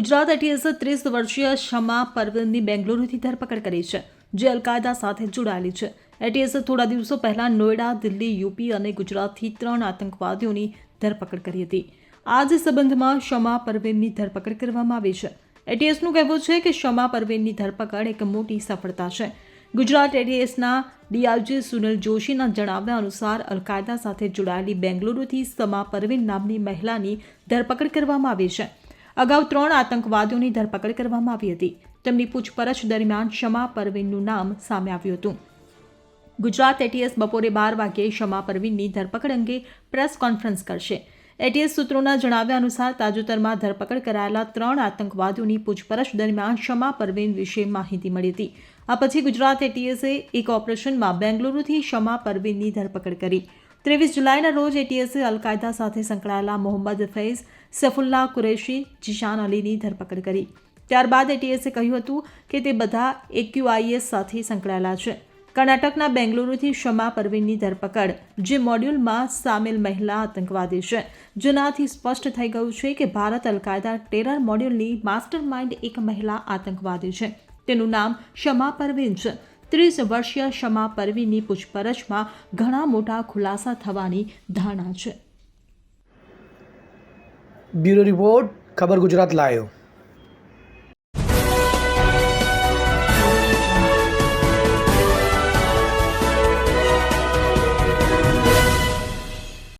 ગુજરાત એટીએસે ત્રીસ વર્ષીય શમા પરવીનની બેંગલુરુથી ધરપકડ કરી છે, જે અલકાયદા સાથે જોડાયેલી છે. એટીએસે થોડા દિવસો પહેલા નોએડા, દિલ્હી, યુપી અને ગુજરાતથી ત્રણ આતંકવાદીઓની ધરપકડ કરી હતી. આ જ સંબંધમાં શમા પરવીનની ધરપકડ કરવામાં આવી છે. એટીએસનું કહેવું છે કે શમા પરવીનની ધરપકડ એક મોટી સફળતા છે. ગુજરાત એટીએસના ડીઆઈજી સુનિલ જોશીના જણાવ્યા અનુસાર, અલકાયદા સાથે જોડાયેલી બેંગલુરુથી સમા પરવીન નામની મહિલાની ધરપકડ કરવામાં આવી છે. અગાઉ ત્રણ આતંકવાદીઓની ધરપકડ કરવામાં આવી હતી. તેમની પૂછપરછ દરમિયાન શમા પરવીનનું નામ સામે આવ્યું હતું. ગુજરાત એટીએસ બપોરે બાર વાગ્યે શમા પરવીનની ધરપકડ અંગે પ્રેસ કોન્ફરન્સ કરશે. એટીએસ સૂત્રોના જણાવ્યા અનુસાર, તાજેતરમાં ધરપકડ કરાયેલા ત્રણ આતંકવાદીઓની પૂછપરછ દરમિયાન શમા પરવીન વિશે માહિતી મળી હતી. આ પછી ગુજરાત એટીએસે એક ઓપરેશનમાં બેંગલુરુથી શમા પરવીનની ધરપકડ કરી. ત્રેવીસ જુલાઈના રોજ એટીએસે અલકાયદા સાથે સંકળાયેલા મોહમ્મદ ફૈઝ સફુલ્લા કુરેશી, જીશાન અલીની ધરપકડ કરી. ત્યારબાદ એટીએસે કહ્યું હતું કે તે બધા એક્યુઆઈએસ સાથે સંકળાયેલા છે. કર્ણાટકના બેંગલુરુથી શમા પરવીનની ધરપકડ, જે મોડ્યુલમાં સામેલ મહિલા આતંકવાદી છે. જેનાથી સ્પષ્ટ થઈ ગયું છે કે ભારત અલકાયદા ટેરર મોડ્યુલની માસ્ટર માઇન્ડ એક મહિલા આતંકવાદી છે. તેનું નામ શમા પરવીન છે. ત્રીસ વર્ષીય શમા પરવીની પૂછપરછમાં ઘણા મોટા ખુલાસા થવાની ધારણા છે. બ્યુરો રિપોર્ટ, ખબર ગુજરાત લાયો